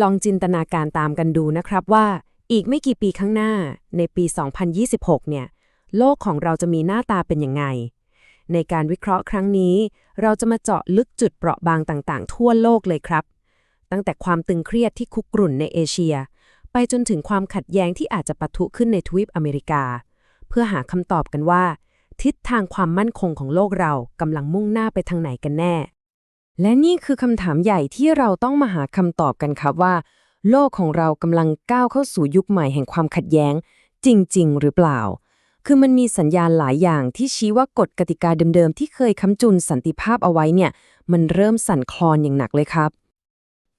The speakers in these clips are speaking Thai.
ลองจินตนาการตามกันดูนะครับว่า อีกไม่กี่ปีข้างหน้า ในปี 2026 เนี่ย โลกของเราจะมีหน้าตาเป็นยังไง ในการวิเคราะห์ครั้งนี้ เราจะมาเจาะลึกจุดเปราะบางต่างๆ ทั่วโลกเลยครับ ตั้งแต่ความตึงเครียดที่คุกรุ่นในเอเชีย ไปจนถึงความขัดแย้งที่อาจจะปะทุขึ้นในทวีปอเมริกา เพื่อหาคำตอบกันว่า ทิศทางความมั่นคงของโลกเรากำลังมุ่งหน้าไปทางไหนกันแน่ และนี่คือคำถามใหญ่ที่เราต้องมาหาคำตอบกันครับว่า โลกของเรากำลังก้าวเข้าสู่ยุคใหม่แห่งความขัดแย้ง จริง ๆ หรือเปล่า คือมันมีสัญญาณหลายอย่างที่ชี้ว่ากฎกติกาเดิมๆ ที่เคยค้ำจุนสันติภาพเอาไว้เนี่ย มันเริ่มสั่นคลอนอย่างหนักเลยครับ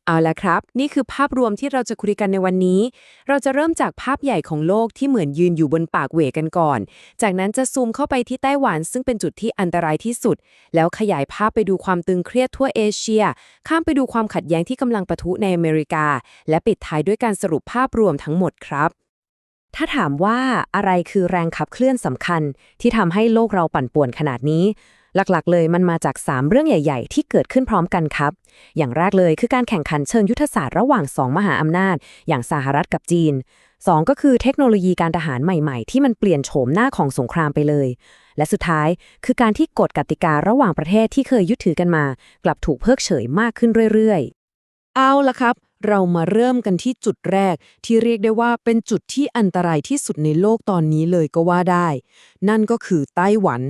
เอาละครับ นี่คือภาพรวมที่เราจะคุยกันในวันนี้ เราจะเริ่มจากภาพใหญ่ของโลกที่เหมือนยืนอยู่บนปากเหวกันก่อน จากนั้นจะซูมเข้าไปที่ไต้หวันซึ่งเป็นจุดที่อันตรายที่สุด แล้วขยายภาพไปดูความตึงเครียดทั่วเอเชีย ข้ามไปดูความขัดแย้งที่กำลังปะทุในอเมริกา และปิดท้ายด้วยการสรุปภาพรวมทั้งหมดครับ ถ้าถามว่าอะไรคือแรงขับเคลื่อนสำคัญ ที่ทำให้โลกเราปั่นป่วนขนาดนี้ หลักๆ เลยมันมาจาก 3 เรื่องใหญ่ ๆ ที่เกิดขึ้นพร้อมกันครับ อย่างแรกเลยคือการแข่งขันเชิงยุทธศาสตร์ระหว่าง 2 มหาอำนาจ อย่างสหรัฐกับจีน 2 ก็คือเทคโนโลยีการทหารใหม่ ๆ ที่มันเปลี่ยนโฉมหน้าของสงครามไปเลย และสุดท้ายคือการที่กฎกติการะหว่างประเทศที่เคยยึดถือกันมา กลับถูกเพิกเฉยมากขึ้นเรื่อยๆ เอาละครับ เรามาเริ่มกันที่จุดแรก ที่เรียกได้ว่าเป็นจุดที่อันตรายที่สุดในโลกตอนนี้เลยก็ว่าได้ นั่นก็คือไต้หวัน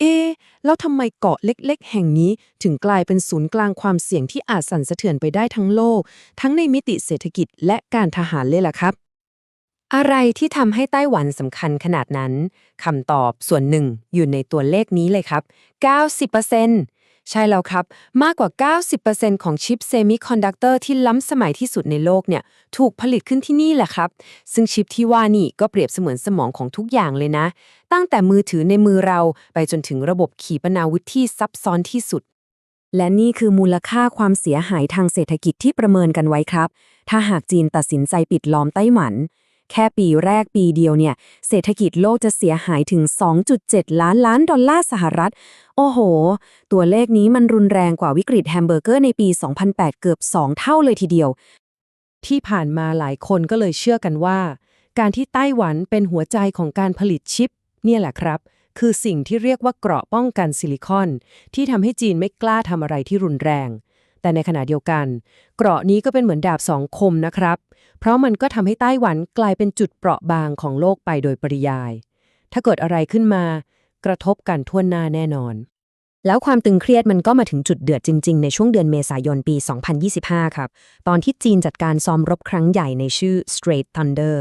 เอ๊ะแล้วทำไมเกาะเล็กๆ แห่งนี้ถึงกลายเป็นศูนย์กลางความเสี่ยงที่อาจสั่นสะเทือนไปได้ทั้งโลก ทั้งในมิติเศรษฐกิจและการทหารเลยล่ะครับ อะไรที่ทำให้ไต้หวันสำคัญขนาดนั้นคำตอบส่วนหนึ่งอยู่ในตัวเลขนี้เลยครับ 90% ใช่แล้วครับ มากกว่า 90%ของชิปเซมิคอนดักเตอร์ที่ล้ำสมัยที่สุดในโลกเนี่ย ถูกผลิตขึ้นที่นี่แหละครับ ซึ่งชิปที่ว่านี่ก็เปรียบเสมือนสมองของทุกอย่างเลยนะ ตั้งแต่มือถือในมือเราไปจนถึงระบบขีปนาวุธที่ซับซ้อนที่สุด และนี่คือมูลค่าความเสียหายทางเศรษฐกิจที่ประเมินกันไว้ครับ ถ้าหากจีนตัดสินใจปิดล้อมไต้หวัน แค่ปีแรกปีเดียวเนี่ย เศรษฐกิจโลกจะเสียหายถึง 2.7 ล้านล้านดอลลาร์สหรัฐ โอ้โห ตัวเลขนี้มันรุนแรงกว่าวิกฤตแฮมเบอร์เกอร์ในปี 2008 เกือบ 2 เท่าเลยทีเดียว ที่ผ่านมาหลายคนก็เลยเชื่อกันว่า การที่ไต้หวันเป็นหัวใจของการผลิตชิป เนี่ยแหละครับ คือสิ่งที่เรียกว่าเกราะป้องกันซิลิคอน ที่ทำให้จีนไม่กล้าทำอะไรที่รุนแรง แต่ในขณะเดียวกัน เกราะนี้ก็เป็นเหมือนดาบสองคมนะครับ เพราะมันก็ทำให้ไต้หวันกลายเป็นจุดเปราะบางของโลกไปโดยปริยาย ถ้าเกิดอะไรขึ้นมา กระทบกันทั่วหน้าแน่นอน แล้วความตึงเครียดมันก็มาถึงจุดเดือดจริง ๆ ในช่วงเดือนเมษายนปี 2025 ครับ ตอนที่จีนจัดการซ้อมรบครั้งใหญ่ในชื่อ Straight Thunder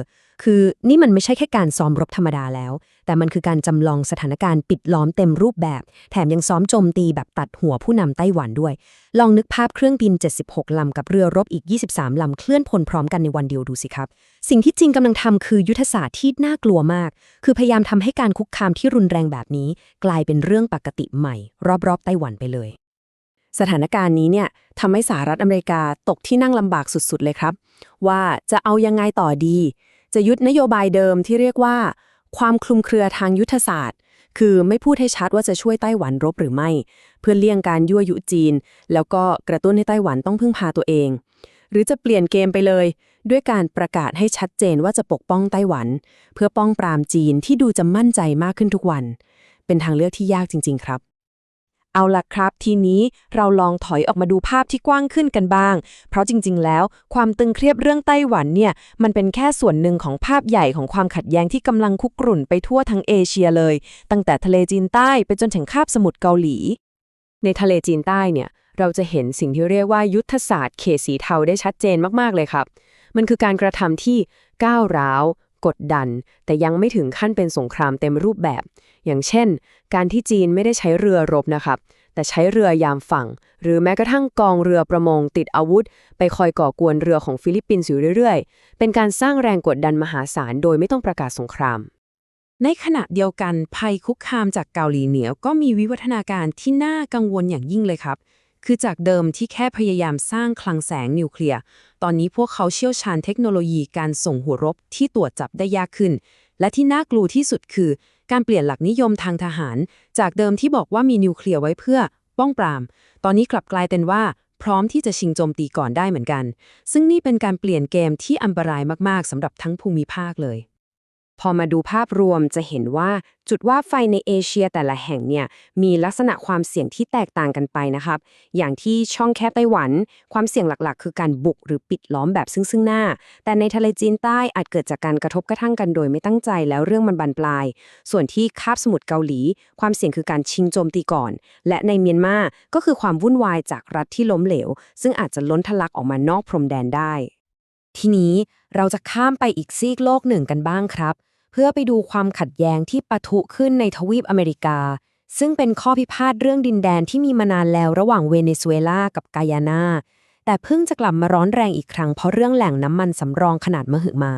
คือนี่มันไม่ใช่แค่การซ้อมรบธรรมดาแล้ว แต่มันคือการจำลองสถานการณ์ปิดล้อมเต็มรูปแบบ แถมยังซ้อมโจมตีแบบตัดหัวผู้นำไต้หวันด้วย ลองนึกภาพเครื่องบิน 76 ลำกับเรือรบอีก 23 ลำเคลื่อนพลพร้อมกันในวันเดียวดูสิครับ สิ่งที่จีนกำลังทำคือยุทธศาสตร์ที่น่ากลัวมาก คือพยายามทำให้การคุกคามที่รุนแรงแบบนี้ กลายเป็นเรื่องปกติใหม่ รอบๆไต้หวันไปเลยสถานการณ์นี้เนี่ยทำให้สหรัฐอเมริกาตกที่นั่งลำบากสุดๆเลยครับ ว่าจะเอายังไงต่อดี จะยึดนโยบายเดิมที่เรียกว่า ความคลุมเครือทางยุทธศาสตร์ คือไม่พูดให้ชัดว่าจะช่วยไต้หวันรบหรือไม่ เพื่อเลี่ยงการยั่วยุจีน แล้วก็กระตุ้นให้ไต้หวันต้องพึ่งพาตัวเอง หรือจะเปลี่ยนเกมไปเลย ด้วยการประกาศให้ชัดเจนว่าจะปกป้องไต้หวัน เพื่อป้องปรามจีนที่ดูจะมั่นใจมากขึ้นทุกวัน เป็นทางเลือกที่ยากจริง ๆ ครับ เอาล่ะครับ ทีนี้เราลองถอยออกมาดูภาพที่กว้างขึ้นกันบ้าง เพราะจริง ๆ แล้วความตึงเครียดเรื่องไต้หวันเนี่ย มันเป็นแค่ส่วนหนึ่งของภาพใหญ่ของความขัดแย้งที่กำลังคุกรุ่นไปทั่วทั้งเอเชียเลย ตั้งแต่ทะเลจีนใต้ไปจนถึงคาบสมุทรเกาหลี ในทะเลจีนใต้เนี่ยเราจะเห็นสิ่งที่เรียกว่ายุทธศาสตร์เขตสีเทาได้ชัดเจนมากๆเลยครับ มันคือการกระทำที่ก้าวร้าว กดดัน แต่ยังไม่ถึงขั้นเป็นสงครามเต็มรูปแบบ อย่างเช่น การที่จีนไม่ได้ใช้เรือรบนะครับ แต่ใช้เรือยามฝั่ง หรือแม้กระทั่งกองเรือประมงติดอาวุธ ไปคอยก่อกวนเรือของฟิลิปปินส์อยู่เรื่อยๆ เป็นการสร้างแรงกดดันมหาศาลโดยไม่ต้องประกาศสงคราม ในขณะเดียวกันภัยคุกคามจากเกาหลีเหนือก็มีวิวัฒนาการที่น่ากังวลอย่างยิ่งเลยครับ คือจากเดิมที่แค่พยายามสร้างคลังแสงนิวเคลียร์ ตอนนี้พวกเขาเชี่ยวชาญเทคโนโลยีการส่งหัวรบที่ตรวจจับได้ยากขึ้น และที่น่ากลัวที่สุดคือ การเปลี่ยนหลักนิยมทางทหาร จากเดิมที่บอกว่ามีนิวเคลียร์ไว้เพื่อ ป้องปราม ตอนนี้กลับกลายเป็นว่า พร้อมที่จะชิงโจมตีก่อนได้เหมือนกัน ซึ่งนี่เป็นการเปลี่ยนเกมที่อันตรายมากๆสำหรับทั้งภูมิภาคเลย พอมาดูภาพรวมจะเห็นว่าจุดว่าไฟในเอเชียแต่ละแห่งเนี่ยมีลักษณะความเสี่ยงที่แตกต่างกันไปนะครับ อย่างที่ช่องแคบไต้หวัน ความเสี่ยงหลักๆ คือการบุกหรือปิดล้อมแบบซึ่งซึ่งหน้า แต่ในทะเลจีนใต้อาจเกิดจากการกระทบกระทั่งกันโดยไม่ตั้งใจแล้วเรื่องมันบานปลาย ส่วนที่คาบสมุทรเกาหลี ความเสี่ยงคือการชิงโจมตีก่อน และในเมียนมาก็คือความวุ่นวายจากรัฐที่ล้มเหลว ซึ่งอาจจะล้นทะลักออกมานอกพรมแดนได้ ทีนี้เราจะข้ามไปอีกซีกโลกหนึ่งกันบ้างครับ เพื่อไปดูความขัดแย้งที่ปะทุขึ้นในทวีปอเมริกา ซึ่งเป็นข้อพิพาทเรื่องดินแดนที่มีมานานแล้วระหว่างเวเนซุเอลากับกายานา แต่เพิ่งจะกลับมาร้อนแรงอีกครั้งเพราะเรื่องแหล่งน้ำมันสำรองขนาดมหึมา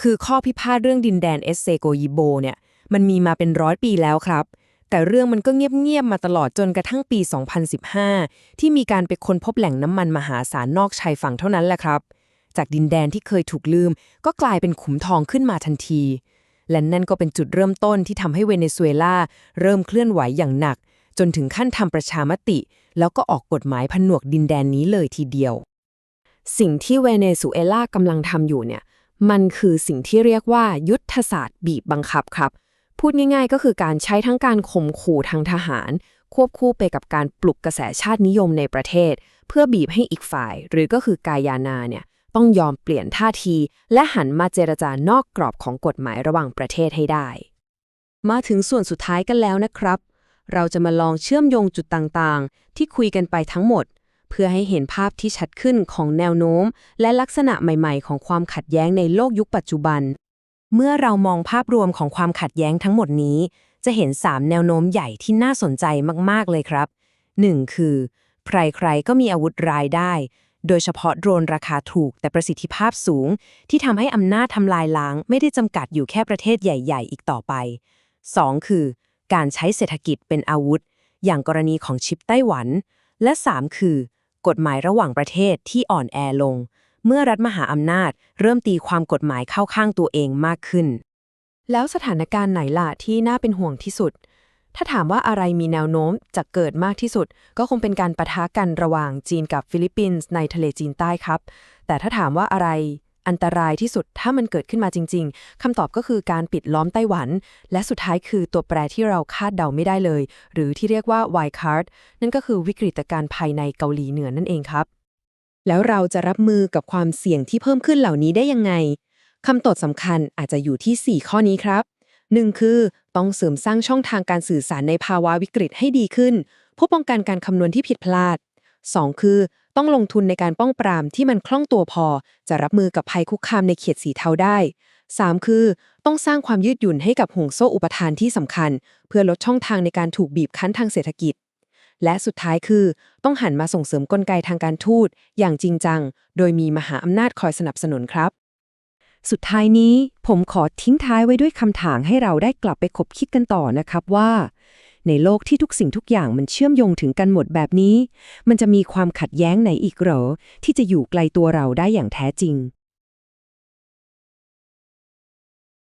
คือข้อพิพาทเรื่องดินแดนเอสเซโกยิโบเนี่ยมันมีมาเป็นร้อยปีแล้วครับ แต่เรื่องมันก็เงียบๆมาตลอดจนกระทั่งปี 2015 ที่มีการไปค้นพบแหล่งน้ำมันมหาศาลนอกชายฝั่งเท่านั้นแหละครับ จากดินแดนที่เคยถูกลืม ก็กลายเป็นขุมทองขึ้นมาทันที และนั่นก็เป็นจุดเริ่มต้นที่ทำให้เวเนซุเอลาเริ่มเคลื่อนไหวอย่างหนัก จนถึงขั้นทำประชามติ แล้วก็ออกกฎหมายผนวกดินแดนนี้เลยทีเดียว สิ่งที่เวเนซุเอลากำลังทำอยู่เนี่ยมันคือสิ่งที่เรียกว่ายุทธศาสตร์บีบบังคับครับ พูดง่ายๆ ก็คือการใช้ทั้งการข่มขู่ทางทหาร ควบคู่ไปกับการปลุกกระแสชาตินิยมในประเทศ เพื่อบีบให้อีกฝ่าย หรือก็คือกายานาเนี่ย ต้องยอมเปลี่ยนท่าที และหันมาเจรจานอกกรอบของกฎหมายระหว่างประเทศให้ได้ มาถึงส่วนสุดท้ายกันแล้วนะครับ เราจะมาลองเชื่อมโยงจุดต่างๆ ที่คุยกันไปทั้งหมด เพื่อให้เห็นภาพที่ชัดขึ้นของแนวโน้ม และลักษณะใหม่ๆ ของความขัดแย้งในโลกยุคปัจจุบัน เมื่อเรามองภาพรวมของความขัดแย้งทั้งหมดนี้ จะเห็น 3 แนวโน้มใหญ่ที่น่าสนใจมากๆเลยครับ 1. คือ ใครๆก็มีอาวุธรายได้ โดยเฉพาะโดรนราคาถูกแต่ประสิทธิภาพสูง ที่ทำให้อำนาจทำลายล้าง ไม่ได้จำกัดอยู่แค่ประเทศใหญ่ ๆ อีกต่อไป 2. คือ การใช้เศรษฐกิจเป็นอาวุธ อย่างกรณีของชิปไต้หวัน และ 3 คือ กฎหมายระหว่างประเทศที่อ่อนแอลง เมื่อรัฐมหาอำนาจ เริ่มตีความกฎหมายเข้าข้างตัวเองมากขึ้น แล้วสถานการณ์ไหนล่ะที่น่าเป็นห่วงที่สุด ถ้าถามว่าอะไรมีแนวโน้มจะเกิดมากที่สุด ก็คงเป็นการประทะกันระหว่างจีนกับฟิลิปปินส์ในทะเลจีนใต้ครับ แต่ถ้าถามว่าอะไรอันตรายที่สุดถ้ามันเกิดขึ้นมาจริง ๆคำตอบก็คือการปิดล้อมไต้หวัน และสุดท้ายคือตัวแปรที่เราคาดเดาไม่ได้เลย หรือที่เรียกว่า wild card นั่นก็คือวิกฤตการณ์ภายในเกาหลีเหนือนั่นเองครับ แล้วเราจะรับมือกับความเสี่ยงที่เพิ่มขึ้นเหล่านี้ได้ยังไงคำตอบสำคัญอาจจะอยู่ที่ 4 ข้อนี้ครับ 1. คือ ต้องเสริมสร้างช่องทางการสื่อสารในภาวะวิกฤตให้ดีขึ้นเพื่อป้องกันการคำนวณที่ผิดพลาด 2. คือ ต้องลงทุนในการป้องปรามที่มันคล่องตัวพอ จะรับมือกับภัยคุกคามในเขตสีเทาได้ 3. คือ ต้องสร้างความยืดหยุ่นให้กับห่วงโซ่อุปทานที่สำคัญ เพื่อลดช่องทางในการถูกบีบคั้นทางเศรษฐกิจ และสุดท้ายคือ ต้องหันมาส่งเสริมกลไกทางการทูต อย่างจริงจัง โดยมีมหาอำนาจคอยสนับสนุนครับ สุดท้ายนี้ผมขอทิ้งท้ายไว้ด้วยคำถามให้เราได้กลับไปคบคิดกันต่อนะครับว่า ในโลกที่ทุกสิ่งทุกอย่างมันเชื่อมโยงถึงกันหมดแบบนี้ มันจะมีความขัดแย้งไหนอีกเหรอ ที่จะอยู่ไกลตัวเราได้อย่างแท้จริง